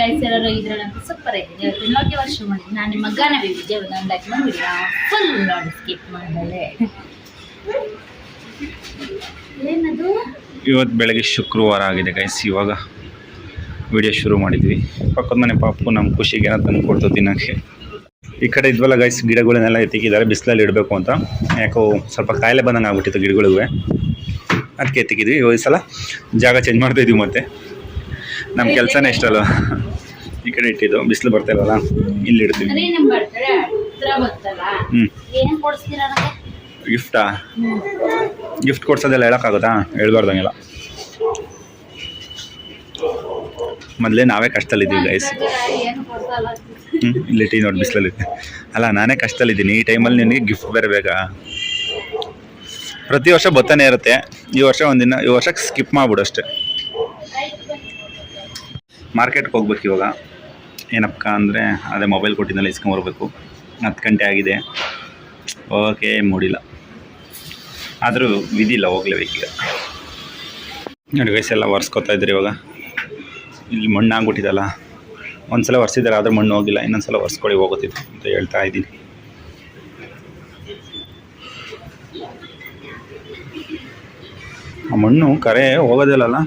Guys ಎಲ್ಲರೂ ಇದ್ರಲ್ಲಂತೂ super ಆಗಿದೆ ಇವತ್ತು ನೋಟಿ ವರ್ಷ ಮಾಡಿ. ನಾನು ನಿಮ್ಮ ಮಗನ ವಿಜಯ ಒಂದು ಲೈಕ್ ಮಾಡಿಬಿಡಿ ಫುಲ್ ನೋಡಿ ಸ್ಕಿಪ್ ಮಾಡಲೇ ಏನದು? ಇವತ್ತು ಬೆಳಗ್ಗೆ ಶುಕ್ರವಾರ ಆಗಿದೆ ಗೈಸ್ ಇವಾಗ ವಿಡಿಯೋ ಶುರು ಮಾಡಿದ್ವಿ. ಪಕ್ಕದ ಮನೆ ಪಾಪು ನಮ್ಮ ಖುಷಿಗೆ ಏನೋ ತಂದು ಕೊಡ್ತು ತಿನ್ನೋಕ್ಕೆ ಈ ಕಡೆ ಇದ್ವಲ್ಲ ಗೈಸ್ ಗಿಡಗಳನ್ನೆಲ್ಲ ಎತ್ತಿಕ್ಕಿದ್ದಾರೆ. ಬಿಸಿಲಲ್ಲಿ ಇಡಬೇಕು ಅಂತ. ಯಾಕೋ ಸ್ವಲ್ಪ ಕಾಯಿಲೆ ಬಂದಂಗೆ ಆಗ್ಬಿಟ್ಟಿತ್ತು ಗಿಡಗಳಿವೆ ಅದಕ್ಕೆ ಎತ್ತಿಕ್ಕಿದ್ವಿ. ಈ ಸಲ ಜಾಗ ಚೇಂಜ್ ಮಾಡ್ತಾಯಿದ್ವಿ ಮತ್ತೆ. ನಮ್ಮ ಕೆಲಸನೇ ಇಷ್ಟಲ್ಲ. ಈ ಕಡೆ ಇಟ್ಟಿದ್ದು ಬಿಸಿಲು ಬರ್ತಾ ಇಲ್ವಲ್ಲ ಇಲ್ಲಿ ಇಡ್ತೀವಿ. ಹ್ಞೂ ಗಿಫ್ಟಾ? ಗಿಫ್ಟ್ ಕೊಡ್ಸೋದೆಲ್ಲ ಹೇಳೋಕ್ಕಾಗುತ್ತಾ? ಹೇಳ್ಬಾರ್ದಂಗೆಲ್ಲ. ಮೊದಲೇ ನಾವೇ ಕಷ್ಟದಲ್ಲಿದ್ದೀವಿ ಗೈಸ್ ಹ್ಞೂ ಇಲ್ಲಿ ಟೀ ನೋಡಿ ಬಿಸಿಲಲ್ಲಿ ಅಲ್ಲ ನಾನೇ ಕಷ್ಟದಲ್ಲಿದ್ದೀನಿ. ಈ ಟೈಮಲ್ಲಿ ನಿನಗೆ ಗಿಫ್ಟ್ ಬೇರೆ ಬೇಕಾ? ಪ್ರತಿ ವರ್ಷ ಬತ್ತಾನೆ ಇರುತ್ತೆ. ಈ ವರ್ಷ ಒಂದಿನ ಈ ವರ್ಷಕ್ಕೆ ಸ್ಕಿಪ್ ಮಾಡ್ಬಿಡು ಅಷ್ಟೇ. ಮಾರ್ಕೆಟ್ಗೆ ಹೋಗ್ಬೇಕು ಇವಾಗ. ಏನಪ್ಪ ಅಂದರೆ ಅದೇ ಮೊಬೈಲ್ ಕೊಟ್ಟಿದ್ದಲ್ಲ ಇಸ್ಕೊಂಬರ್ಬೇಕು ಹತ್ತು ಗಂಟೆ ಆಗಿದೆ. ಓಕೆ ಮೂಡಿಲ್ಲ. ಆದರೂ ವಿಧಿಲ್ಲ ಹೋಗ್ಲೇಬೇಕೀಗ ನೋಡಿ ವಯಸ್ಸೆಲ್ಲ ಒರೆಸ್ಕೊತಾ ಇದ್ರಿ ಇವಾಗ. ಇಲ್ಲಿ ಮಣ್ಣು ಒಂದ್ಸಲ ಒರೆಸಿದ್ದಾರೆ, ಆದರೂ ಮಣ್ಣು ಹೋಗಿಲ್ಲ. ಇನ್ನೊಂದ್ಸಲ ಒರೆಸ್ಕೊಳ್ಳಿ ಹೋಗುತ್ತಿತ್ತು ಅಂತ ಹೇಳ್ತಾ ಇದ್ದೀನಿ. ಆ ಮಣ್ಣು ಕರೆ ಹೋಗೋದಿಲ್ಲಲ್ಲ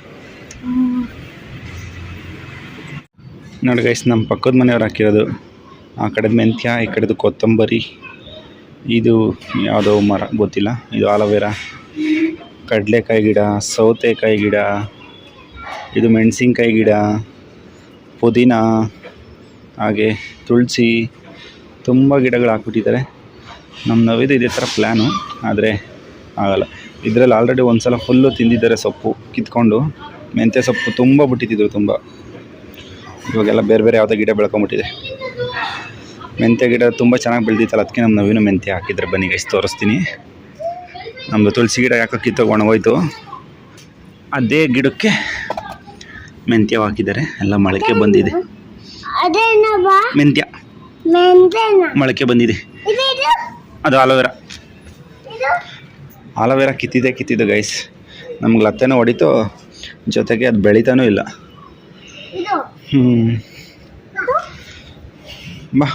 ನೋಡಿ ಗೈಸ್ ನಮ್ಮ ಪಕ್ಕದ ಮನೆಯವ್ರು ಹಾಕಿರೋದು. ಆ ಕಡೆದು ಮೆಂತ್ಯ, ಈ ಕಡೆದು ಕೊತ್ತಂಬರಿ, ಇದು ಯಾವುದೋ ಮರ, ಗೊತ್ತಿಲ್ಲ. ಇದು ಆಲೋವೆರಾ. ಕಡಲೆಕಾಯಿ ಗಿಡ, ಸೌತೆಕಾಯಿ ಗಿಡ, ಇದು ಮೆಣಸಿನ್ಕಾಯಿ ಗಿಡ, ಪುದೀನ, ಹಾಗೆ ತುಳಸಿ, ತುಂಬ ಗಿಡಗಳು ಹಾಕ್ಬಿಟ್ಟಿದ್ದಾರೆ. ನಮ್ಮ ನವಿದು ಇದೇ ಥರ ಪ್ಲ್ಯಾನು, ಆದರೆ ಆಗಲ್ಲ. ಇದರಲ್ಲಿ ಆಲ್ರೆಡಿ ಒಂದು ಸಲ ಫುಲ್ಲು ತಿಂದಿದ್ದಾರೆ ಸೊಪ್ಪು ಕಿತ್ಕೊಂಡು. ಮೆಂತ್ಯ ಸೊಪ್ಪು ತುಂಬ ಬಿಟ್ಟಿದ್ದಿದ್ರು ತುಂಬ. ಇವಾಗೆಲ್ಲ ಬೇರೆ ಬೇರೆ ಯಾವುದೋ ಗಿಡ ಬೆಳ್ಕೊಂಬಿಟ್ಟಿದೆ. ಮೆಂತ್ಯ ಗಿಡ ತುಂಬ ಚೆನ್ನಾಗಿ ಬೆಳೆದಿತ್ತಲ್ಲ ಅದಕ್ಕೆ ನಮ್ಮ ನವೀನ ಮೆಂತ್ಯ ಹಾಕಿದ್ರೆ. ಬನ್ನಿ ಗೈಸ್ ತೋರಿಸ್ತೀನಿ. ನಮ್ಮದು ತುಳಸಿ ಗಿಡ ಯಾಕೋ ಕಿತ್ತೋಗಿ ಒಣಗೋಯ್ತು ಅದೇ ಗಿಡಕ್ಕೆ ಮೆಂತ್ಯ ಹಾಕಿದ್ದಾರೆ. ಎಲ್ಲ ಮೊಳಕೆ ಬಂದಿದೆ. ಮೆಂತ್ಯ. ಮೊಳಕೆ ಬಂದಿದೆ. ಅದು ಆಲೋವೆರಾ. ಆಲೋವೆರಾ ಕಿತ್ತಿದೆ ಕಿತ್ತಿದೆ ಗೈಸ್ ನಮ್ಗೆ ಲತ್ತೆನೂ ಹೊಡಿತು. ಜೊತೆಗೆ ಅದು ಬೆಳೀತಾನೂ ಇಲ್ಲ. ಹ್ಞೂ ಬಾ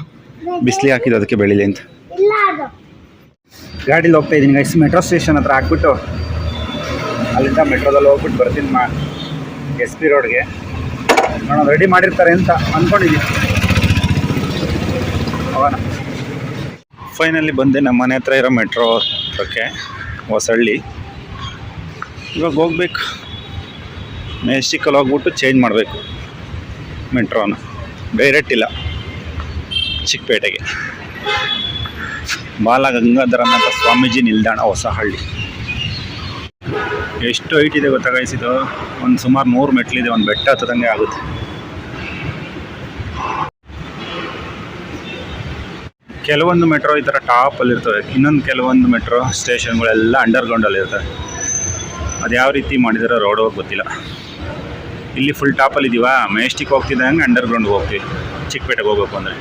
ಬಿಸಿಲಿ ಹಾಕಿದ್ದು ಅದಕ್ಕೆ ಬೆಳಿಲಿ ಅಂತ. ಗಾಡೀಲಿ ಹೋಗ್ತಾ ಇದ್ದೀನಿ ಗೈಸ್ ಮೆಟ್ರೋ ಸ್ಟೇಷನ್ ಹತ್ರ ಹಾಕ್ಬಿಟ್ಟು ಅಲ್ಲಿಂದ ಮೆಟ್ರೋದಲ್ಲಿ ಹೋಗ್ಬಿಟ್ಟು ಬರ್ತೀನಿ ಮಾ ಎಸ್ ಪಿ ರೋಡ್ಗೆ ನೋಡೋಣ ರೆಡಿ ಮಾಡಿರ್ತಾರೆ ಅಂತ ಅಂದ್ಕೊಂಡಿದ್ದೀನಿ ಅವನ ಫೈನಲಿ ಬಂದೆ ನಮ್ಮ ಮನೆ ಹತ್ರ ಇರೋ ಮೆಟ್ರೋ ಹತ್ರಕ್ಕೆ ಹೊಸಳ್ಳಿ. ಇವಾಗ ಹೋಗ್ಬೇಕು. ಮೇಸ್ಟಿಕಲ್ಲಿ ಹೋಗ್ಬಿಟ್ಟು ಚೇಂಜ್ ಮಾಡಬೇಕು. ಮೆಟ್ರೋನ ಡೈರೆಕ್ಟ್ ಇಲ್ಲ. ಚಿಕ್ಕಪೇಟೆಗೆ. ಬಾಲಗಂಗಾಧರನಾಥ ಸ್ವಾಮೀಜಿ ನಿಲ್ದಾಣ, ಹೊಸಹಳ್ಳಿ. ಎಷ್ಟು ಹೈಟ್ ಇದೆ ಗೊತ್ತಾ guys ಇದು? ಒಂದು ಸುಮಾರು ನೂರು ಮೆಟ್ಲಿದೆ ಒಂದು ಬೆಟ್ಟ ಹತ್ತದಂಗೆ ಆಗುತ್ತೆ. ಕೆಲವೊಂದು ಮೆಟ್ರೋ ಈ ಥರ ಟಾಪಲ್ಲಿರ್ತವೆ ಇನ್ನೊಂದು ಕೆಲವೊಂದು ಮೆಟ್ರೋ ಸ್ಟೇಷನ್ಗಳೆಲ್ಲ ಅಂಡರ್ಗ್ರೌಂಡಲ್ಲಿ ಇರ್ತವೆ. ಅದು ಯಾವ ರೀತಿ ಮಾಡಿದಾರೋ ರೋಡ್ ಗೊತ್ತಿಲ್ಲ. ಇಲ್ಲಿ ಫುಲ್ ಟಾಪಲ್ಲಿ ಇದೀವಾ? ಮೆಜೆಸ್ಟಿಕ್ ಹೋಗ್ತಿದ್ದಂಗೆ ಅಂಡರ್ಗ್ರೌಂಡ್ಗೆ ಹೋಗ್ತೀವಿ. ಚಿಕ್ಕಪೇಟೆಗೆ ಹೋಗ್ಬೇಕು ಅಂದರೆ.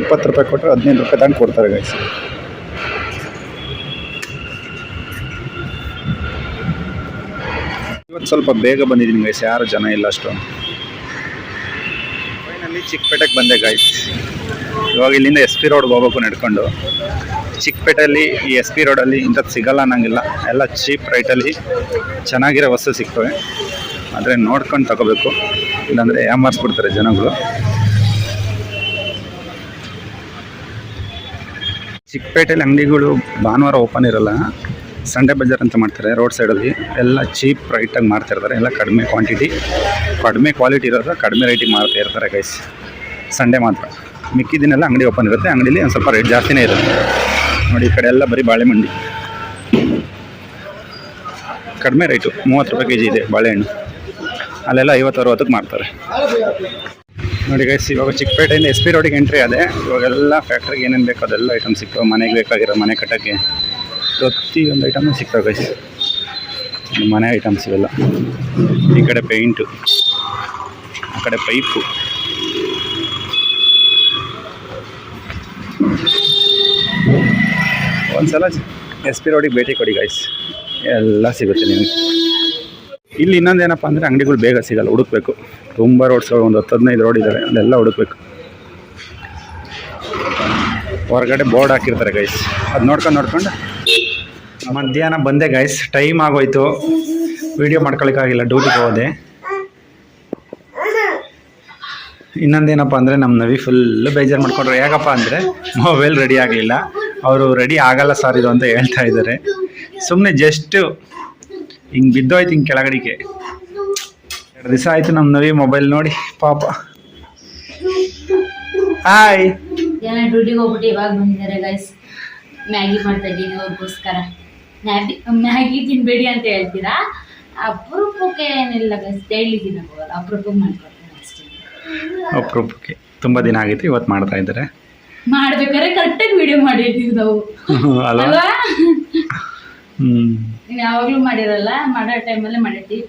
ಇಪ್ಪತ್ತು ರೂಪಾಯಿ ಕೊಟ್ಟರೆ ಹದಿನೈದು ರೂಪಾಯಿ ತಂಗ ಕೊಡ್ತಾರೆ ಗೈಸ್ ಸ್ವಲ್ಪ ಬೇಗ ಬಂದಿದ್ದೀನಿ ಗೈಸ್ ಯಾರು ಜನ ಇಲ್ಲ ಅಷ್ಟು. ಫೈನಲ್ಲಿ ಚಿಕ್ಕಪೇಟೆಗೆ ಬಂದೆ ಗೈಸ್ ಇವಾಗ ಇಲ್ಲಿಂದ ಎಸ್ ಪಿ ರೋಡ್ಗೆ ಹೋಗ್ಬೇಕು ನಡ್ಕೊಂಡು. ಚಿಕ್ಕಪೇಟೆಯಲ್ಲಿ ಈ ಎಸ್ ಪಿ ರೋಡಲ್ಲಿ ಇಂಥದ್ದು ಸಿಗಲ್ಲ ಅನ್ನೋಂಗಿಲ್ಲ. ಎಲ್ಲ ಚೀಪ್ ರೈಟಲ್ಲಿ ಚೆನ್ನಾಗಿರೋ ವಸ್ತು ಸಿಗ್ತವೆ. ಆದರೆ ನೋಡ್ಕೊಂಡು ತಗೋಬೇಕು. ಇಲ್ಲಾಂದರೆ ಯಾಮಾರಿಸ್ಬಿಡ್ತಾರೆ ಜನಗಳು. ಚಿಕ್ಕಪೇಟೆಯಲ್ಲಿ ಅಂಗಡಿಗಳು ಭಾನುವಾರ ಓಪನ್ ಇರಲ್ಲ. ಸಂಡೇ ಬಜಾರ್ ಅಂತ ಮಾಡ್ತಾರೆ ರೋಡ್ ಸೈಡಲ್ಲಿ ಎಲ್ಲ ಚೀಪ್ ರೈಟಾಗಿ ಮಾಡ್ತಿರ್ತಾರೆ ಎಲ್ಲ ಕಡಿಮೆ ಕ್ವಾಂಟಿಟಿ ಕಡಿಮೆ ಕ್ವಾಲಿಟಿ ಇರೋದ್ರ ಕಡಿಮೆ ರೇಟಿಗೆ ಮಾರ್ತಾ ಇರ್ತಾರೆ ಗೈಸ್ ಸಂಡೆ ಮಾತ್ರ. ಮಿಕ್ಕಿದಿನೆಲ್ಲ ಅಂಗಡಿ ಓಪನ್ ಇರುತ್ತೆ, ಅಂಗಡಿಲಿ ಒಂದು ಸ್ವಲ್ಪ ರೇಟ್ ಜಾಸ್ತಿನೇ ಇರುತ್ತೆ. ನೋಡಿ, ಈ ಕಡೆ ಎಲ್ಲ ಬರೀ ಬಾಳೆ ಮಂಡಿ ಕಡಿಮೆ ರೇಟು ಮೂವತ್ತು ರೂಪಾಯಿ ಕೆ ಜಿ ಇದೆ ಬಾಳೆಹಣ್ಣು. ಅಲ್ಲೆಲ್ಲ ಐವತ್ತು, ಅರವತ್ತಕ್ಕೆ ಮಾರ್ತಾರೆ. ನೋಡಿ ಗೈಸ್ ಇವಾಗ ಚಿಕ್ಕಪೇಟೆಯಿಂದ ಎಸ್ ಪಿ ರೋಡಿಗೆ ಎಂಟ್ರಿ ಅದೇ ಇವಾಗೆಲ್ಲ ಫ್ಯಾಕ್ಟ್ರಿಗೆ ಏನೇನು ಬೇಕೋ ಅದೆಲ್ಲ ಐಟಮ್ ಸಿಕ್ತವೆ ಮನೆಗೆ ಬೇಕಾಗಿರೋ ಮನೆ ಕಟ್ಟೋಕ್ಕೆ. ಪ್ರತಿಯೊಂದು ಐಟಮು ಸಿಗ್ತವೆ ಗೈಸ್ ಮನೆ ಐಟಮ್ಸ್ ಇವೆಲ್ಲ. ಈ ಕಡೆ ಪೇಂಟು ಆ ಕಡೆ ಪೈಪು ಒಂದ್ಸಲ ಎಸ್ ಪಿ ರೋಡಿಗೆ ಭೇಟಿ ಕೊಡಿ ಗೈಸ್ ಎಲ್ಲ ಸಿಗುತ್ತೆ ನಿಮಗೆ. ಇಲ್ಲಿ ಇನ್ನೊಂದೇನಪ್ಪ ಅಂದರೆ ಅಂಗಡಿಗಳು ಬೇಗ ಸಿಗಲ್ಲ, ಹುಡುಕ್ಬೇಕು. ತುಂಬ ರೋಡ್ಸ್ಗಳು ಒಂದು ಹತ್ತು ಹದಿನೈದು ರೋಡ್ ಇದ್ದಾರೆ ಅದೆಲ್ಲ ಹುಡುಕ್ಬೇಕು. ಹೊರಗಡೆ ಬೋರ್ಡ್ ಹಾಕಿರ್ತಾರೆ ಗೈಸ್ ಅದು ನೋಡ್ಕೊಂಡು ನೋಡ್ಕೊಂಡು ಮಧ್ಯಾಹ್ನ ಬಂದೆ ಗೈಸ್ ಟೈಮ್ ಆಗೋಯ್ತು. ವಿಡಿಯೋ ಮಾಡ್ಕೊಳಕ್ಕಾಗಿಲ್ಲ ಡ್ಯೂಟಿಗೆ ಹೋದೆ. ಇನ್ನೊಂದೇನಪ್ಪ ಅಂದರೆ ನಮ್ಮ ನವಿ ಫುಲ್ ಬೇಜಾರು ಮಾಡ್ಕೊಂಡ್ರು. ಯಾಕಪ್ಪ ಅಂದರೆ ಮೊಬೈಲ್ ರೆಡಿ ಆಗಲಿಲ್ಲ. ಅವರು ರೆಡಿ ಆಗಲ್ಲ ಸರ್ ಇದು ಅಂತ ಹೇಳ್ತಾ ಇದ್ದಾರೆ. ಸುಮ್ಮನೆ ಜಸ್ಟ್ ಹಿಂಗೆ ಬಿದ್ದೋಯ್ತು ಹಿಂಗೆ ಕೆಳಗಡಿಗೆ. ಎರಡು ದಿವಸ ಆಯಿತು ನಮ್ಮ ನವಿ ಮೊಬೈಲ್ ನೋಡಿ. ಪಾಪ. ಹಾಯ್ ಡ್ಯೂಟಿಗೆ ಹೋಗ್ಬಿಟ್ಟು ಇವಾಗ ಬಂದಿದ್ದಾರೆ ಗೈಸ್ ಮ್ಯಾಗಿ ಮಾಡ್ತಾ ಇದ್ದೀನಿ, ಅವ್ರಿಗೋಸ್ಕರ. ಮ್ಯಾಗಿ ಮ್ಯಾಗಿ ತಿನ್ಬೇಡಿ ಅಂತ ಹೇಳ್ತೀರಾ? ಅಪರೂಪಕ್ಕೆ ಏನಿಲ್ಲ ಗೈಸ್ ಡೈಲಿ ತಿನ್ನೋಲ್ಲ ಅಪರೂಪಕ್ಕೆ ಮಾಡ್ಕೊಡ್ತೀನಿ ಅಷ್ಟೇ. ಅಪರೂಪಕ್ಕೆ. ತುಂಬ ದಿನ ಆಗಿತ್ತು ಇವತ್ತು ಮಾಡ್ತಾ ಇದ್ದಾರೆ. ಮಾಡ್ಬೇಕಾದ್ರೆ ಕರೆಕ್ಟಾಗಿ ವಿಡಿಯೋ ಮಾಡಿರ್ತೀವಿ ನಾವು. ಅಲ್ವಾ? ಯಾವಾಗಲೂ ಮಾಡಿರಲ್ಲ ಮಾಡೋ ಟೈಮಲ್ಲೇ ಮಾಡಿರ್ತೀವಿ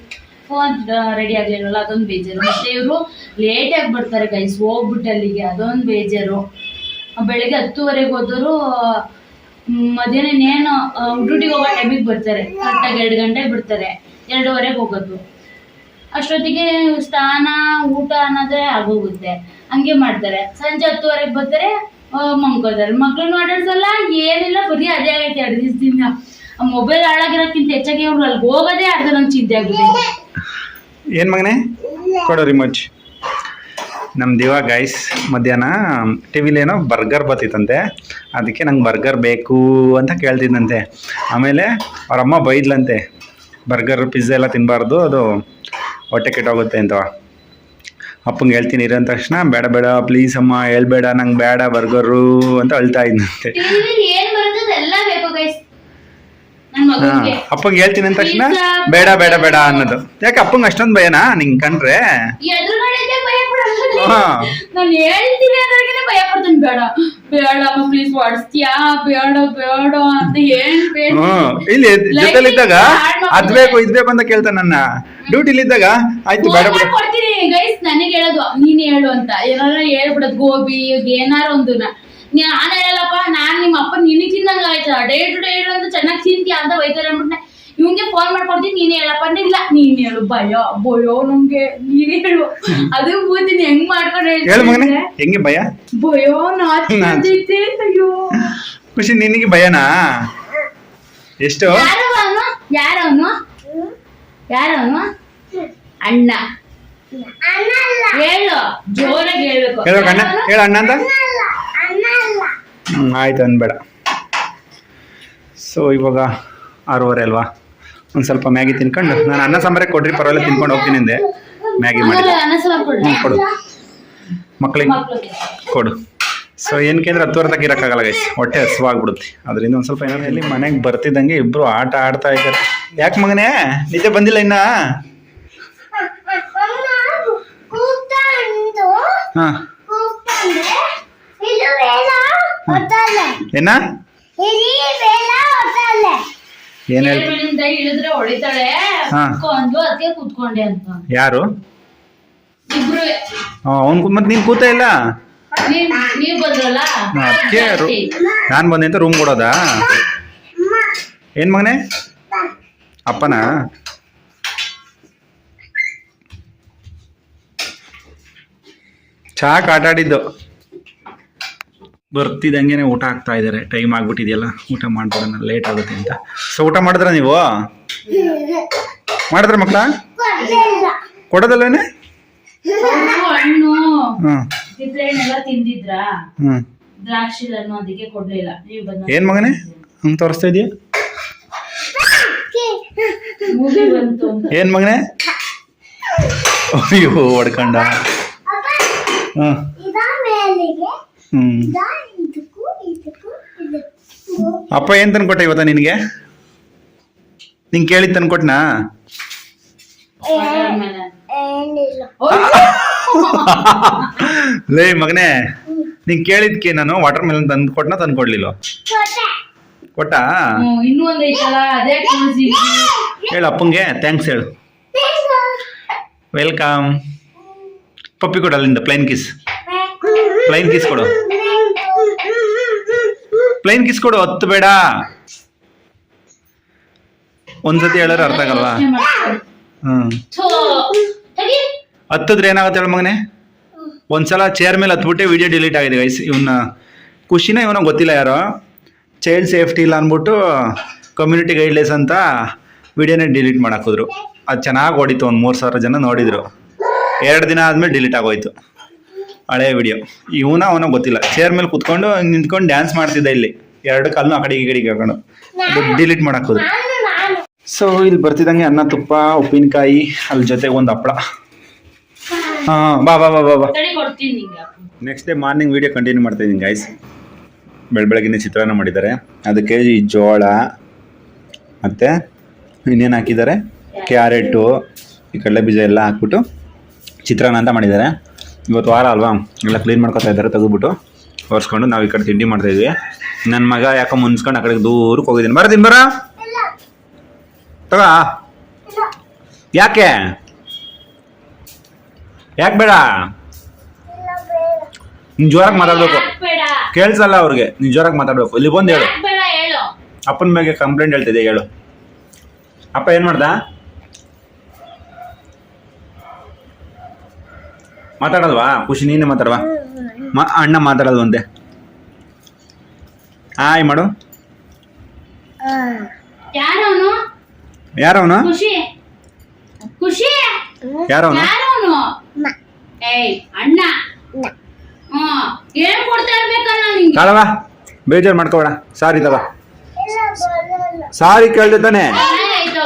ಫೋನ್ ರೆಡಿ ಆಗಲಿರಲ್ಲ ಅದೊಂದು ಬೇಜಾರು. ಮತ್ತೆ ಇವರು ಲೇಟಾಗಿ ಬರ್ತಾರೆ ಗೈಸ್ ಹೋಗ್ಬಿಟ್ಟು ಅಲ್ಲಿಗೆ ಅದೊಂದು ಬೇಜಾರು. ಬೆಳಿಗ್ಗೆ ಹತ್ತುವರೆಗೆ ಹೋದವರು ಮಧ್ಯಾಹ್ನ ಇನ್ನೇನು ಡ್ಯೂಟಿಗೆ ಹೋಗೋ ಟೈಮಿಗೆ ಬರ್ತಾರೆ. ಕರೆಕ್ಟಾಗಿ ಎರಡು ಗಂಟೆಗೆ ಬಿಡ್ತಾರೆ ಎರಡೂವರೆಗೆ ಹೋಗೋದು. ಅಷ್ಟೊತ್ತಿಗೆ ಸ್ನಾನ ಊಟ ಅನ್ನೋದೇ ಆಗೋಗುತ್ತೆ. ಹಂಗೆ ಮಾಡ್ತಾರೆ. ಸಂಜೆ ಹತ್ತುವರೆಗೆ ಬರ್ತಾರೆ ಆ, ಮಲ್ಕೋತಾರೆ ಮಕ್ಳನ್ನ ಆಟಾಡ್ಸಲ್ಲ ಏನಿಲ್ಲ ಬರೀ ಅದೇ ಆಗೈತೆ. ಎರಡು ದಿವಸದಿಂದ ಮೊಬೈಲ್ ಹಾಳಾಗಿರೋಕ್ಕಿಂತ ಹೆಚ್ಚಾಗಿ ಅವ್ರು ಅಲ್ಲಿ ಹೋಗೋದೇ ಅರ್ಧ ನಂಗೆ ಚಿಂತೆ ಆಗಿದೆ ಏನು ಮಗನೇ? ಕೊಡೋ ರಿಮೋಚ್ ನಮ್ಮ ದಿವ ಗೈಸ್ ಮಧ್ಯಾಹ್ನ ಟಿ ವಿಲೇನೋ ಬರ್ಗರ್ ಬತ್ತಿತ್ತಂತೆ. ಅದಕ್ಕೆ ನಂಗೆ ಬರ್ಗರ್ ಬೇಕು ಅಂತ ಕೇಳ್ತಿದ್ದಂತೆ. ಆಮೇಲೆ ಅವರಮ್ಮ ಬೈದ್ಲಂತೆ ಬರ್ಗರ್ ಪಿಜ್ಜಾ ಎಲ್ಲ ತಿನ್ನಬಾರ್ದು ಅದು ಹೊಟ್ಟೆ ಕೆಟ್ಟೋಗುತ್ತೆ ಅಂತ. ಅಪ್ಪಂಗೆ ಹೇಳ್ತೀನಿ ಇರೋ ತಕ್ಷಣ ಬೇಡ ಬೇಡ ಪ್ಲೀಸ್ ಅಮ್ಮ ಹೇಳ್ಬೇಡ ನಂಗೆ ಬೇಡ ಬರ್ಗರು ಅಂತ ಅಳ್ತಾ ಇದ್ದಂತೆ ಅಪ್ಪಂಗೆ ಹೇಳ್ತೀನಿ ಅಂದ ತಕ್ಷಣ ಬೇಡ ಬೇಡ ಬೇಡ ಅನ್ನೋದು. ಯಾಕೆ ಅಪ್ಪಂಗೆ ಅಷ್ಟೊಂದು ಭಯನಾ ನಿಂಗೆ ಕಂಡ್ರೆ? ನಾನು ಹೇಳ್ತೀನಿ ಅದ್ರಾಗೆ ಭಯ ಪಡ್ತೀನಿ. ಬೇಡ ಬೇಡಮ್ಮ ಪ್ಲೀಸ್ ಹೊಡ್ಸ್ತೀಯಾ ಬೇಡ ಬೇಡ ಅಂತ ಏನ್ ಬೇಡ. ಹ್ಮ್. ಇಲ್ಲಿ ಜೊತೆಲಿದ್ದಾಗ ಅದ್ ಬೇಕು ಇದ್ ಬೇಕು ಅಂತ ಕೇಳ್ತಾನ ನನ್ನ. ಡ್ಯೂಟಿಲಿದ್ದಾಗ ಆಯ್ತು ಬೇಡ ಬೇಡ. ಕೊಡ್ತೀನಿ ಗೈಸ್ ನನಗೆ ಹೇಳೋದು ನೀನ್ ಹೇಳು ಅಂತ. ಏನಾರ ಹೇಳ್ಬಿಡೋದು ಗೋಬಿ ಏನಾರ ಒಂದು ನಾನು ಹೇಳಲ್ಲಪ್ಪ ನಾನ್ ನಿಮ್ಮ ಅಪ್ಪ ನಿನಗೆ ತಿನ್ನಂಗ ಆಯ್ತಾ? ಡೇ ಟು ಡೇ ಹೇಳು ಅಂತ ಚೆನ್ನಾಗಿ ತಿಂತೀಯ ಅಂತ ಬೈತಾರೆ ಅಂದ್ಬಿಟ್ಟೆ ಇವಂಗೆ ಫೋನ್ ಮಾಡ್ಕೊಡ್ತೀನಿ ನೀನ್ ಹೇಳಪ್ಪ ಅಂದ್ರೆ ಇಲ್ಲ. ನೀನ್ ಹೇಳು ಭಯ ಭಯೋ ನಮ್ಗೆ. ನೀನೇ ಹೇಳು. ಅದು ಕೂತೀನಿ ಹೆಂಗ್ ಮಾಡ್ಕೊಂಡು ಹೇಳು ಮಗನೇ ಹೇಳ್ತೀನಿ ಹೆಂಗೆ ಭಯ? ಭಯೋ ನಾಚೈತೆ ಅಯ್ಯೋ. ಖುಷಿ ನಿನಗೆ ಭಯನಾ? ಎಷ್ಟು? ಯಾರು ಅವನು ಯಾರವನು ಯಾರವನು ಅಣ್ಣ. ಹೇಳು ಜೋರಾಗಿ ಹೇಳ್ಬೇಕು. ಹೇಳ್ಬೇಕು ಅಣ್ಣ ಹೇಳು ಹೇಳ ಅಣ್ಣ ಅಂತ? ಹ್ಮ್ ಆಯ್ತು ಅನ್ಬೇಡ ಸೊ ಇವಾಗ ಆರೂವರೆ ಅಲ್ವಾ? ಒಂದು ಸ್ವಲ್ಪ ಮ್ಯಾಗಿ ತಿನ್ಕೊಂಡು. ನಾನು ಅನ್ನ ಸಾಂಬಾರೇ ಕೊಡ್ರಿ ಪರವಾಗಿಲ್ಲ ತಿನ್ಕೊಂಡು ಹೋಗ್ತೀನಿ ಅಂದೆ. ಮ್ಯಾಗಿ ಮಾಡಿ. ಹ್ಞೂ ಕೊಡು. ಮಕ್ಳಿಗೆ ಮಕ್ಳಿಗೆ. ಕೊಡು. ಸೊ ಏನಕ್ಕೆ ಅಂದ್ರೆ ಹತ್ತುವರೆ ತನಕ ಇರೋಕ್ಕಾಗಲ್ಲ ಗೈಸ್ ಹೊಟ್ಟೆ ಹಸುವಾಗ್ಬಿಡುತ್ತೆ. ಅದರಿಂದ ಒಂದು ಸ್ವಲ್ಪ ಏನಾದ್ರು ಇಲ್ಲಿ ಮನೆಗೆ ಬರ್ತಿದ್ದಂಗೆ ಇಬ್ಬರು ಆಟ ಆಡ್ತಾ ಇದ್ದಾರೆ. ಯಾಕೆ ಮಗನೇ? ನಿಜ ಬಂದಿಲ್ಲ ಇನ್ನ? ಹಾಂ. ಏನ? ಏನು ಹೇಳ್ ಮೇಲಿಂದ ಇಳಿದ್ರೆ ಹೊಡಿತಾಳೆ. ಹಾ. ಕುತ್ಕೊಂಡು ಅದಕ್ಕೆ ಕೂತ್ಕೊಂಡೆ ಅಂತ. ಯಾರು? ಇಬ್ರು ಅವ್ನು ಮತ್ತೆ ನೀನು ಕೂತ ಇಲ್ಲ? ನೀವ್ ನೀವ್ ಬಂದ್ರಲ್ಲ? ಅದಕ್ಕೆ ಜಾಸ್ತಿ. ನಾನು ಬಂದೆ ಅಂತ ರೂಮ್ ಕೊಡೋದಾ? ಏನ್ ಮಗನೆ? ಅಪ್ಪನ? ಚಾಕ್ ಆಟ ಆಡಿದ್ದು ಬರ್ತಿದ್ದಂಗೆ ಊಟ ಆಗ್ತಾ ಇದ್ದಾರೆ ಟೈಮ್ ಆಗ್ಬಿಟ್ಟಿದೆಯಲ್ಲ ಊಟ ಮಾಡ್ಬೋದ ಲೇಟ್ ಆಗುತ್ತೆ ಅಂತ. ಸೊ ಊಟ ಮಾಡಿದ್ರ ನೀವು? ಮಾಡಿದ್ರ ಮಕ್ಕಳ? ಕೊಡೋದಲ್ಲೇನೆ? ಕೊಡೋದಲ್ವೇನೆ ಏನು ಮಗನೇ? ಹಂಗೆ ತೋರಿಸ್ತಾ ಇದೀಯ? ಏನ್ ಮಗನೇ? ಅಯ್ಯೋ ಹೊಡ್ಕೊಂಡ ಅಪ್ಪ ಅಪ್ಪ ಏನ್ ತಂದ್ಕೊಟ್ಟ ಇವತ್ತ ನಿನಗೆ? ನಿಂಗೆ ಕೇಳಿ ತಂದ್ಕೊಟ್ನಾ? ಲೇ ಮಗನೇ ನಿಂಗೆ ಕೇಳಿದ್ಕೆ ನಾನು ವಾಟರ್ ಮೆಲನ್ ತಂದು ಕೊಟ್ನ ತಂದು ಕೊಡ್ಲಿಲ್ಲ ಕೊಟ್ಟ? ಕೊಟ್ಟಾ ಇನ್ನೂ ಒಂದ್ ಐತಲ್ಲ ಅದೇ ಹೇಳು ಅಪ್ಪಂಗೆ ಥ್ಯಾಂಕ್ಸ್ ಹೇಳು. ವೆಲ್ಕಮ್ ಪಪ್ಪಿ ಕೊಡು ಅಲ್ಲಿಂದ ಪ್ಲೈನ್ ಕಿಸ್ ಪ್ಲೈನ್ ಕಿಸ್ ಕೊಡು. ಪ್ಲೈನ್ ಕಿಸ್ ಕೊಡು ಹತ್ತು ಬೇಡ. ಒಂದ್ಸತಿ ಹೇಳಿದ್ರೆ ಅರ್ಥ ಆಗಲ್ವಾ. ಹ್ಮ್. ಹತ್ತಿದ್ರೆ ಏನಾಗುತ್ತೆ ಹೇಳ ಮಗನೇ? ಒಂದ್ಸಲ ಚೇರ್ ಮೇಲೆ ಹತ್ಬಿಟ್ಟೆ ವಿಡಿಯೋ ಡಿಲೀಟ್ ಆಗಿದೆ ಗೈಸ್ ಇವನ್ನ ಖುಷಿನ ಇವನ ಗೊತ್ತಿಲ್ಲ ಯಾರೋ. ಚೈಲ್ಡ್ ಸೇಫ್ಟಿ ಇಲ್ಲ ಅಂದ್ಬಿಟ್ಟು ಕಮ್ಯುನಿಟಿ ಗೈಡ್ಲೈನ್ಸ್ ಅಂತ ವಿಡಿಯೋನೇ ಡಿಲೀಟ್ ಮಾಡಾಕಿದ್ರು ಅದು ಚೆನ್ನಾಗಿ ಓಡಿತು ಒಂದು ಮೂರು ಸಾವಿರ ಜನ ನೋಡಿದ್ರು. ಎರಡು ದಿನ ಆದಮೇಲೆ ಡಿಲೀಟ್ ಆಗೋಯ್ತು. ಹಳೆ ವಿಡಿಯೋ ಇವನ ಅವನ ಗೊತ್ತಿಲ್ಲ. ಚೇರ್ ಮೇಲೆ ಕುತ್ಕೊಂಡು ನಿಂತ್ಕೊಂಡು ಡ್ಯಾನ್ಸ್ ಮಾಡ್ತಿದ್ದ ಇಲ್ಲಿ. ಎರಡು ಕಾಲನು ಆ ಈ ಕಡೆಗೆ ಹಾಕೊಂಡು. ಅದು ಡಿಲೀಟ್ ಮಾಡಕ್ ಹೋದ್ರು ಸೊ ಇಲ್ಲಿ ಬರ್ತಿದ್ದಂಗೆ ಅನ್ನ ತುಪ್ಪ ಉಪ್ಪಿನಕಾಯಿ ಅಲ್ ಜೊತೆಗೆ ಒಂದು ಹಪ್ಪಳ. ಹಾಂ ಬಾ ಬಾ ಬಾ ಬಾ ಬಾ. Next day morning video continue ಮಾಡ್ತಾ ಇದ್ದೀನಿ ಗೈಸ್ ಬೆಳ ಬೆಳಗಿನ ಚಿತ್ರಾನ್ನ ಮಾಡಿದ್ದಾರೆ. ಅದಕ್ಕೆ ಈ ಜೋಳ ಮತ್ತು ಇನ್ನೇನು ಹಾಕಿದ್ದಾರೆ? ಕ್ಯಾರೆಟು ಈ ಕಡಲೆ ಬೀಜ ಎಲ್ಲ ಹಾಕ್ಬಿಟ್ಟು ಚಿತ್ರಾನ್ನ ಅಂತ ಮಾಡಿದ್ದಾರೆ. ಇವತ್ತು ವಾರ ಅಲ್ವಾ? ಎಲ್ಲ ಕ್ಲೀನ್ ಮಾಡ್ಕೊತಾ ಇದ್ದಾರೆ ತೆಗೆದ್ಬಿಟ್ಟು. ಒರೆಸ್ಕೊಂಡು ನಾವು ಈ ಕಡೆ ತಿಂಡಿ ಮಾಡ್ತಾಯಿದ್ವಿ ನನ್ನ ಮಗ ಯಾಕೋ ಮುನ್ಸ್ಕೊಂಡು ಆ ಕಡೆಗೆ ದೂರಕ್ಕೆ ಹೋಗಿದ್ದೀನಿ. ಬರ್ತೀನಿ ಬರ. ಇಲ್ಲ ತಗ. ಯಾಕೆ? ಯಾಕೆ ಬೇಡ? ನೀನು ಜೋರಾಗಿ ಮಾತಾಡಬೇಕು. ಕೇಳಿಸಲ್ಲ ಅವ್ರಿಗೆ. ನೀನು ಜೋರಾಗಿ ಮಾತಾಡ್ಬೇಕು. ಇಲ್ಲಿ ಬಂದು ಹೇಳು. ಅಪ್ಪನ ಮೇಲೆ ಕಂಪ್ಲೇಂಟ್ ಹೇಳ್ತಿದ್ದೆ ಹೇಳು. ಅಪ್ಪ ಏನು ಮಾಡ್ದ? ಮಾತಾಡಲ್ವಾ? ಖುಷಿ ನೀನೇ ಮಾತಾಡವಾ? ಮಾ ಅಣ್ಣ ಮಾತಾಡೋದು ಒಂದೇ. ಹಾಯ್ ಮಾಡು. ಯಾರವನು? ಯಾರವನು? ಖುಷಿ. ಖುಷಿ? ಯಾರವನು? ಯಾರವನು? ಮ ಏಯ್ ಅಣ್ಣ. ನ. ಹ್ಮ್ ಏನ್ ಕೊಡ್ತಾ ಇರ್ಬೇಕಲ್ಲ ನಿಂಗೆ? ತಾಳವಾ ಬೇಜಾರು ಮಾಡ್ಕೋಬೇಡ. ಸಾರಿ ತಗ ಸಾರಿ ಕೇಳ್ದೆ ತಾನೆ? ಆಯ್ತು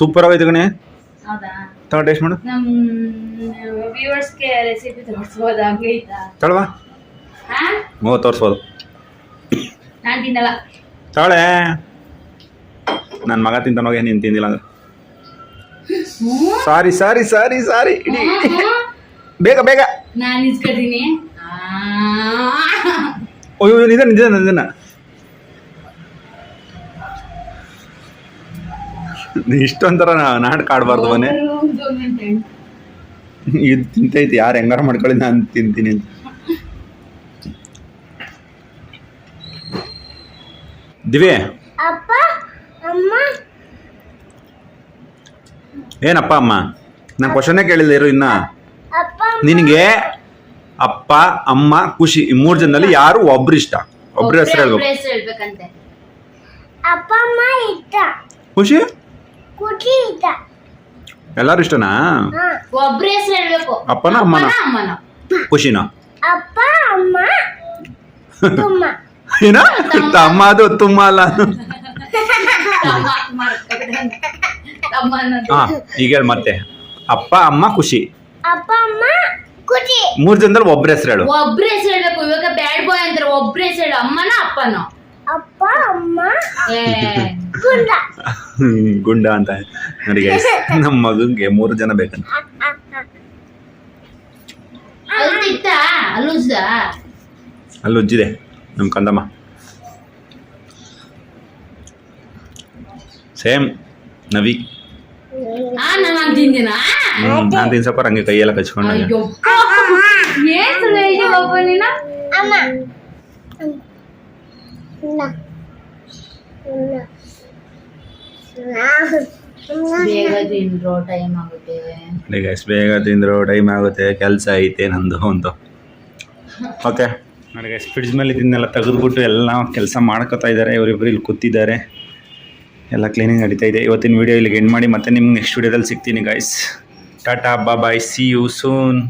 ಸೂಪರ್ ಆಗೈತೆ ಕಣೆ. ಹೌದಾ? ತಗೋ ಟೇಸ್ಟ್ ಮಾಡು. ನಮ್ ವ್ಯೂವರ್ಸ್ಗೆ ರೆಸಿಪಿ ತೋರಿಸ್ಬೋದಾ ಹಂಗೈತಾ ತಳವಾ ಹಾ? ಓ ತೋರಿಸ್ಬೋದು. ನಾನು ತಿನ್ನಲ್ಲ. ತಾಳೆ ನನ್ನ ಮಗ ತಿಂತಾನೋಗೆ ನೀನು ತಿಂದಿಲ್ಲ ಅಂದ್ರೆ. ಸಾರಿ ಸಾರಿ ಸಾರಿ ಸಾರಿ. ಇಡಿ. ಬೇಗ ಬೇಗ. ನಾನು ಇಸ್ಕೊತೀನಿ. ಅಯ್ಯೋ ನಿಧಾನ ನಿಧಾನ ನಿಜನ ಇಷ್ಟೊಂಥರ ನಾಟಕ ಆಡಬಾರ್ದು ಮನೆ. ಇದು ತಿಂತೈತಿ ಯಾರು ಹೆಂಗಾರ ಮಾಡ್ಕೊಳ್ಳಿ ನಾನು ತಿಂತೀನಿ ಅಂತ. ದಿವ್ಯ. ಏನಪ್ಪ ಅಮ್ಮ? ನಾನು ಕ್ವಶನೇ ಕೇಳಿಲ್ಲ ಇರು ಇನ್ನ. ನಿನಗೆ ಅಪ್ಪ ಅಮ್ಮ ಖುಷಿ ಈ ಮೂರು ಜನದಲ್ಲಿ ಯಾರು ಒಬ್ರು ಇಷ್ಟ? ಒಬ್ರು ಹೆಸರು ಹೇಳ್ಬೇಕು. ಹೇಳ್ಬೇಕಂತೆ. ಅಪ್ಪ ಅಮ್ಮ ಖುಷಿ? ಎಲ್ಲಾರು ಇಷ್ಟನಾ? ಒಬ್ರೇ ಹೆಸ್ರು ಹೇಳ್ಬೇಕು. ಅಪ್ಪನ, ಅಮ್ಮನ? ಅಮ್ಮನ. ಖುಷಿನ? ಅಪ್ಪ ಅಮ್ಮ ತುಮ್ಮ. ಏನ? ತಮ್ಮ. ಅದು ತುಮ್ಮ ಅಲ್ಲ. ಹಾ ಈಗ ಹೇಳಿ ಮತ್ತೆ. ಅಪ್ಪ ಅಮ್ಮ ಖುಷಿ. ಅಪ್ಪ ಅಮ್ಮ ಖುಷಿ. ಮೂರ್ ಜನದಲ್ಲಿ ಒಬ್ರ ಹೆಸರು ಹೇಳು. ಒಬ್ರೇ ಹೆಸರು ಹೇಳ್ಬೇಕು. ಇವಾಗ ಬ್ಯಾಡ್ ಬಾಯ್ ಅಂತಾರೆ ಒಬ್ರ ಹೆಸರು ಹೇಳು. ಅಮ್ಮನ ಅಪ್ಪನ? ಅಪ್ಪ ಅಮ್ಮ. ಏ. ಗುಂಡ. ಅಂತ ನೋಡಿ ನಮ್ಮ ಮಗಂಗೆ ಮೂರು ಜನ ಬೇಕಂತ. ಅಲ್ಲಿ ಉಜ್ಜಿದೆ. ನಮ್ಮ ಕಂದಮ್ಮ. ಸೇಮ್ ನವಿ. ಆ ನಾನು ತಿನ್ಸಪ್ಪ ಹಂಗೆ ಕೈಯೆಲ್ಲ ಕಚ್ಕೊಂಡ ಅಮ್ಮ. ಏನ್ ಸುಳ್ಳು ಹೇಳ್ದೆ ಬಾಬು ನೀನು ಅಮ್ಮ ಇಲ್ಲ ಬೇಗ ತಿನ್ರೋ ಟೈಮ್ ಆಗುತ್ತೆ. ಗೈಸ್ ಬೇಗ ತಿಂದ್ರು ಟೈಮ್ ಆಗುತ್ತೆ ಕೆಲಸ ಐತೆ ನಂದು ಒಂದು ಓಕೆ ನೋಡಿ ಗೈಸ್ ಫ್ರಿಡ್ಜ್ ಮೇಲೆ ಇದನ್ನೆಲ್ಲ ತೆಗೆದ್ಬಿಟ್ಟು ಎಲ್ಲ ಕೆಲಸ ಮಾಡ್ಕೋತಾ ಇದ್ದಾರೆ ಇವರಿಬ್ಬರು ಇಲ್ಲಿ ಕೂತಿದ್ದಾರೆ. ಎಲ್ಲ ಕ್ಲೀನಿಂಗ್ ನಡೀತಾ ಇದೆ. ಇವತ್ತಿನ ವೀಡಿಯೋ ಇಲ್ಲಿಗೆ ಎಂಡ್ ಮಾಡಿ ಮತ್ತೆ ನಿಮ್ಗೆ ನೆಕ್ಸ್ಟ್ ವೀಡಿಯೋದಲ್ಲಿ ಸಿಗ್ತೀನಿ guys tata bye see you soon